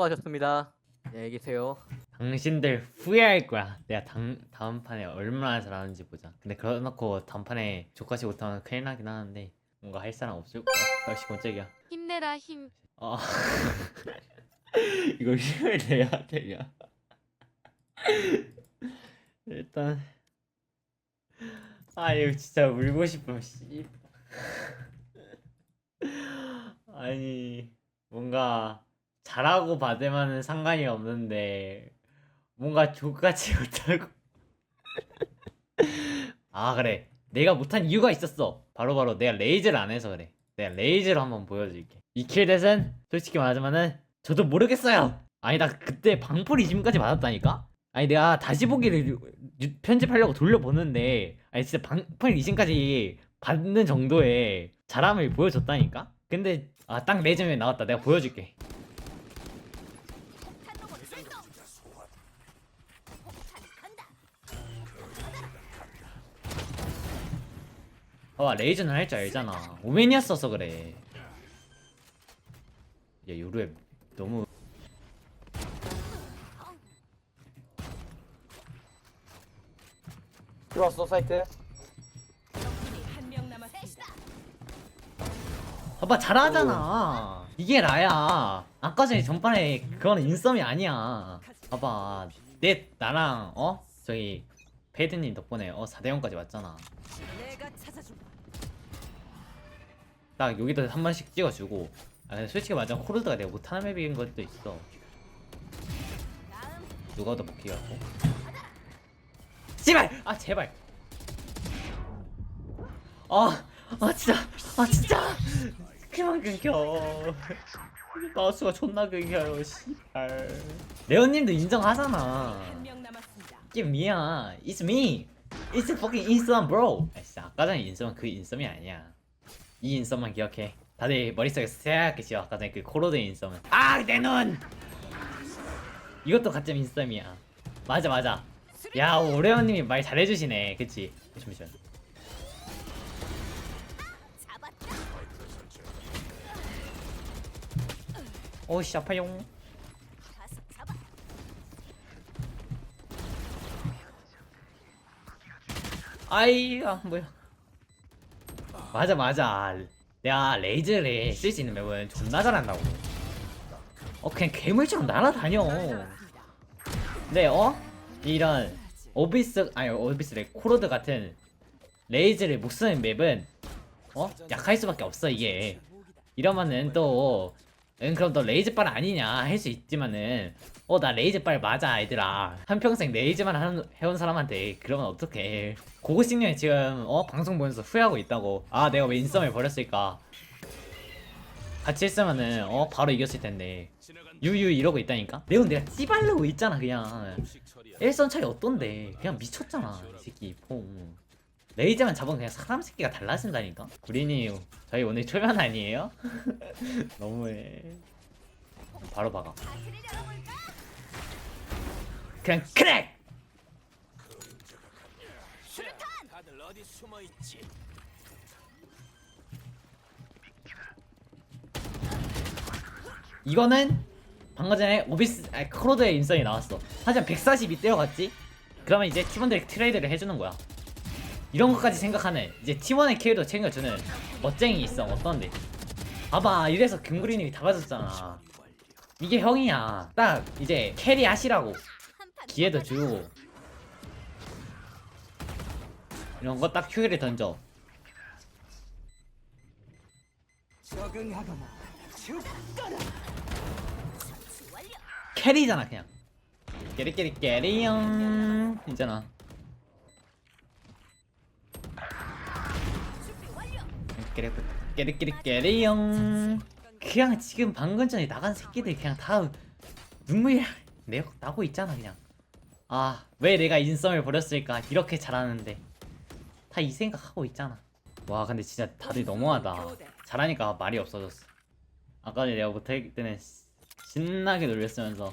수고하셨습니다. 안녕히 계세요. 당신들 후회할 거야. 내가 당, 다음 판에 얼마나 잘하는지 보자. 근데 그러놓고 다음 판에 족같이 못하면 큰일 나긴 하는데 뭔가 할 사람 없을 거야. 역시 깜짝이야. 힘내라 힘. 아 이거 힘을 내야 되냐? 일단 아 이거 진짜 울고 싶어. 씨. 아니 뭔가 잘하고 받으면 상관이 없는데 뭔가 족같이 못하고. 아 그래. 내가 못한 이유가 있었어. 바로바로 내가 레이즈를 안 해서 그래. 내가 레이즈를 한번 보여줄게. 이킬 대은 솔직히 말하자면은 저도 모르겠어요. 아니 나 그때 방풀 이심까지 받았다니까? 아니 내가 다시 보기를 유- 편집하려고 돌려보는데 아니 진짜 방풀 이심까지 받는 정도의 잘함을 보여줬다니까? 근데 아 딱 레이즈면 나왔다. 내가 보여줄게 봐봐 레이즈는 할 줄 알잖아. 오맨이었어서 그래. 야 요루에 너무 들어왔어 사이트. 봐봐 잘하잖아. 이게 나야. 아까 전에 전판에 그거는 인썸이 아니야. 봐봐 내 나랑 어? 저기 페이드님 덕분에 어 4대0까지 왔잖아. 내가. 딱 여기도 한 번씩 찍어주고 아 근데 솔직히 말하자면 코르드가 내가 못하는 맵인 것도 있어. 누가 더 복귀하고. 씨발! 아 제발! 아, 아 진짜 아 진짜! 그만 끊겨. 마우스가 존나 끊겨요 씨발. 레오님도 인정하잖아. 한 명 남았습 니다. 이게 미야 It's me. It's fucking 인썸 bro. 아 진짜 아까 전에 인썸은 그 인썸이 아니야. 이 인썸만 기억해. 다들 머릿속에 새하얗게 지어 아까 전에 그 코로드 인썸은. 아 내 눈! 이것도 가짜 인썸이야. 맞아 맞아. 야 오레오님이 말 잘해주시네. 그치? 잠시만 오씨 아파용 아이 아 뭐야. 맞아 맞아. 내가 레이즈를 쓸 수 있는 맵은 존나 잘한다고. 어 그냥 괴물처럼 날아다녀. 근데 어? 이런 오비스 아니 오비스래 코로드 같은 레이즈를 못 쓰는 맵은 어? 약할 수밖에 없어 이게. 이러면은 또 응, 그럼 너 레이즈빨 아니냐? 할 수 있지만은. 어 나 레이즈빨 맞아 얘들아. 한평생 레이즈만 한- 해온 사람한테 그러면 어떡해. 고고식량이 지금 어 방송 보면서 후회하고 있다고. 아 내가 왜 인썸을 버렸을까? 같이 했으면은 어 바로 이겼을 텐데. 유유 이러고 있다니까? 레온 내가 찌발르고 있잖아 그냥. 일선 차이 어떤데? 그냥 미쳤잖아 이 새끼. 퐁 레이즈만 잡으면 그냥 사람 새끼가 달라진다니까 구린이 저희 오늘 초면 아니에요? 너무해 바로 박아 그냥 크랙 다들 어디 숨어 있지? 이거는 방금 전에 오비스 아 크로드의 인성이 나왔어 하지만 142 떼어갔지? 그러면 이제 팀원들이 트레이드를 해주는 거야 이런 것까지 생각하는 이제 팀원의 케어도 챙겨주는 멋쟁이 있어. 어떤데? 봐봐. 이래서 금그리님이 다 가졌잖아. 이게 형이야. 딱 이제 캐리 하시라고. 기회도 주고. 이런 거 딱 휴게를 던져. 캐리잖아 그냥. 깨리깨리 깨리용 있잖아 깨리깨리 깨리용 그냥 지금 방금 전에 나간 새끼들 그냥 다 눈물이 내 나고 있잖아 그냥. 아 왜 내가 인썸을 버렸을까? 이렇게 잘하는데. 다 이 생각하고 있잖아. 와 근데 진짜 다들 너무하다. 잘하니까 말이 없어졌어. 아까 전에 내가 못할 때는 신나게 놀렸으면서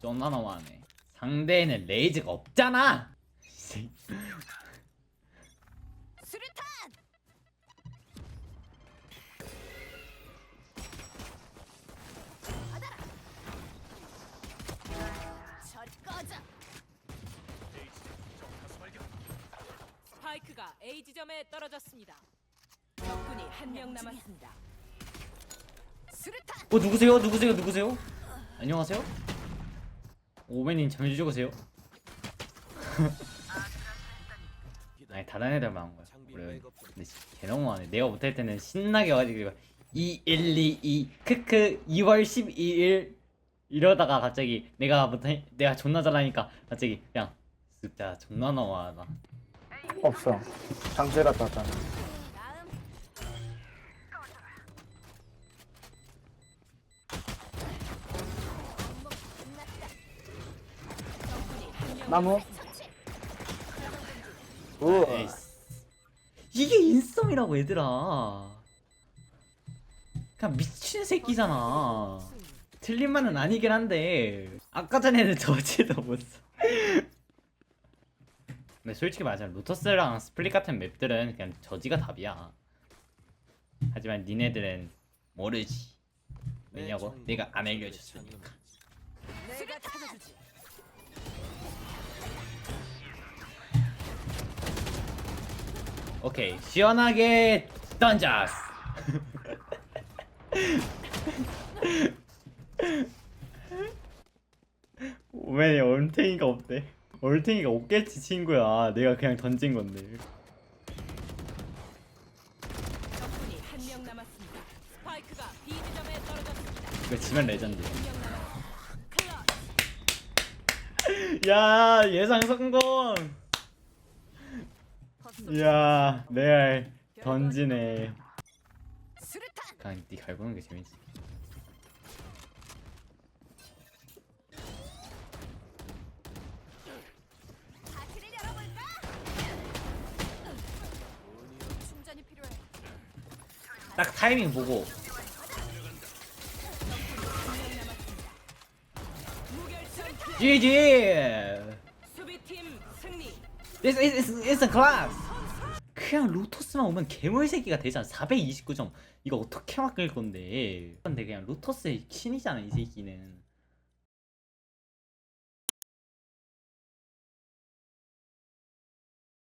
존나 너무하네. 상대에는 레이즈가 없잖아 지점에 떨어졌습니다. 적군이 한 명 남았습니다. 수류탄. 어 누구세요? 누구세요? 누구세요? 안녕하세요? 오맨님 잠시 죽으세요? 아니 다른 애들 많은 거야 그래 근데 개 너무하네 내가 못할 때는 신나게 와가지고 2 1 2 2 크크 2월 12일 이러다가 갑자기 내가 못해 내가 존나 잘하니까 갑자기 그냥 진짜 존나 너무하다 없어. 갔다 왔잖아. 나무. 우. 이게 인썸이라고 얘들아 그냥 미친 새끼잖아 틀린 말은 아니긴 한데 아까 전에는 저지도 못써 근데 솔직히 말하자면 로터스랑 스플릿 같은 맵들은 그냥 저지가 답이야. 하지만 니네들은 모르지. 왜냐고? 내가 안 알려줬으니까. 내가 찾아주지. 오케이. 시원하게 던졌어 오맨이 얼탱이가 없대 얼탱이가 없겠지 친구야 내가 그냥 던진 건데 적군이 한 명 남았습니다. 스파이크가 B 지점에 떨어졌습니다. 이거 지면 레전드 한명 남았습니다. 클럿. 야 예상 성공 야 레알 던지네 수류탄. 그냥 니 갈구는 게 재밌지 딱 타이밍 보고 GG 수비팀 승리. It's, it's, it's a class. 그냥 로토스만 오면 괴물 새끼가 되잖아. 429점. 이거 어떻게 막을 건데? 근데 그냥 로토스의 신이잖아 이 새끼는.